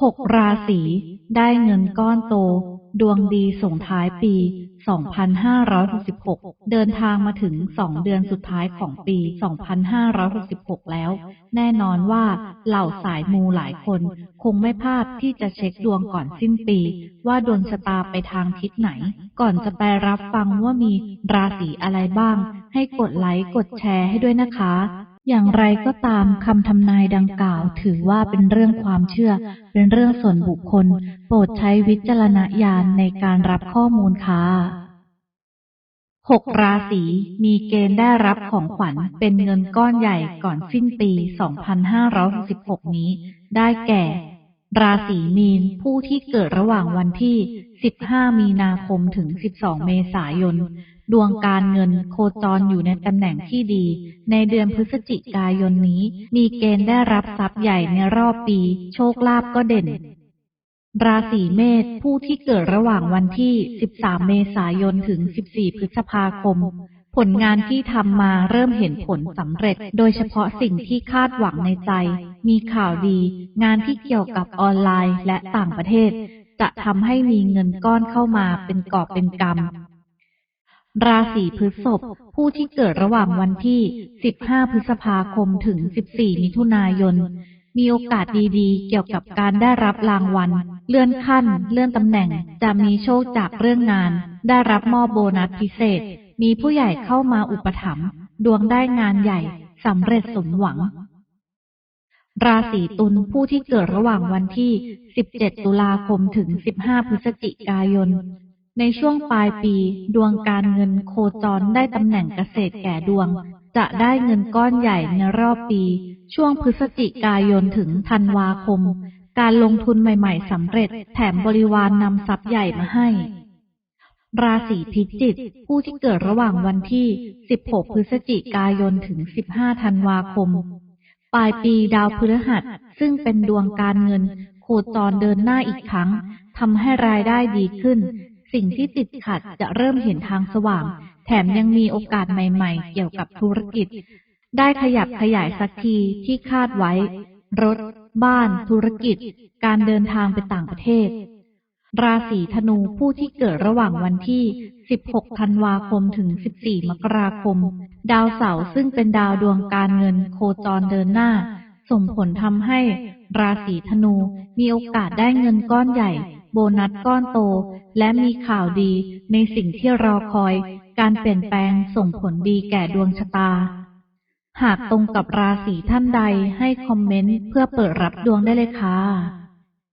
หกราศีได้เงินก้อนโต ดวงดีส่งท้ายปี 2566 เดินทางมาถึง 2 เดือนสุดท้ายของปี 2566 แล้ว แน่นอนว่าเหล่าสายมูหลายคน คงไม่พลาดที่จะเช็คดวงก่อนสิ้นปี ว่าดวงชะตาไปทางทิศไหน ก่อนจะไปรับฟังว่ามีราศีอะไรบ้าง ให้กดไลค์กดแชร์ให้ด้วยนะคะ อย่างไรก็ตามคำทำนายดังกล่าว ถือว่าเป็นเรื่องความเชื่อ เป็นเรื่องส่วนบุคคล โปรดใช้วิจารณญาณในการรับข้อมูลค่ะหกราศีมีเกณฑ์ได้รับของขวัญเป็นเงินก้อนใหญ่ก่อนสิ้นปี 2566 นี้ ได้แก่ ราศีมีน ผู้ที่เกิดระหว่างวันที่ 15 มีนาคมถึง 12 เมษายน ดวงการเงินโคจรอยู่ในตำแหน่งที่ดี ในเดือนพฤศจิกายนนี้ มีเกณฑ์ได้รับทรัพย์ใหญ่ในรอบปี โชคลาภก็เด่น ราศีเมษผู้ที่เกิดระหว่างวันที่ 13 เมษายนถึง 14 พฤษภาคม ผลงานที่ทำมาเริ่มเห็นผลสำเร็จ โดยเฉพาะสิ่งที่คาดหวังในใจ มีข่าวดี งานที่เกี่ยวกับออนไลน์และต่างประเทศ จะทำให้มีเงินก้อนเข้ามาเป็นกอบเป็นกำ ราศีพฤษภ ผู้ที่เกิดระหว่างวันที่ 15 พฤษภาคมถึง 14 มิถุนายน มีโอกาสดีๆ เกี่ยวกับการได้รับรางวัล เลื่อนขั้น เลื่อนตำแหน่ง จะมีโชคจากเรื่องงาน ได้รับมอบโบนัสพิเศษ มีผู้ใหญ่เข้ามาอุปถัมภ์ดวงได้งานใหญ่สำเร็จสมหวัง ราศีตุลผู้ที่เกิดระหว่างวันที่ 17 ตุลาคมถึง 15 พฤศจิกายน ในช่วงปลายปีดวงการเงินโคจรได้ตำแหน่งเกษตรแก่ดวง จะได้เงินก้อนใหญ่ในรอบปี ช่วงพฤศจิกายนถึงธันวาคม การลงทุนใหม่ ๆสำเร็จแถมบริวารนนำทรัพย์ใหญ่มาให้ ราศีพิจิกผู้ที่เกิดระหว่างวันที่ 16 พฤศจิกายนถึง 15 ธันวาคม ปลายปีดาวพฤหัส ซึ่งเป็นดวงการเงิน โคจรเดินหน้าอีกครั้งทำให้รายได้ดีขึ้น สิ่งที่ติดขัดจะเริ่มเห็นทางสว่าง แถมยังมีโอกาสใหม่ๆ เกี่ยวกับธุรกิจ ได้ขยับขยายสักทีที่คาดไว้ รถ บ้าน ธุรกิจ การเดินทางไปต่างประเทศ ราศีธนูผู้ที่เกิดระหว่างวันที่ 16 ธันวาคมถึง 14 มกราคม ดาวเสาร์ซึ่งเป็นดาวดวงการเงินโคจรเดินหน้า ส่งผลทำให้ราศีธนูมีโอกาสได้เงินก้อนใหญ่ โบนัสก้อนโต และมีข่าวดีในสิ่งที่รอคอย การเปลี่ยนแปลงส่งผลดีแก่ดวงชะตา หากตรงกับราศีท่านใดให้คอมเมนต์เพื่อเปิดรับดวงได้เลยค่ะ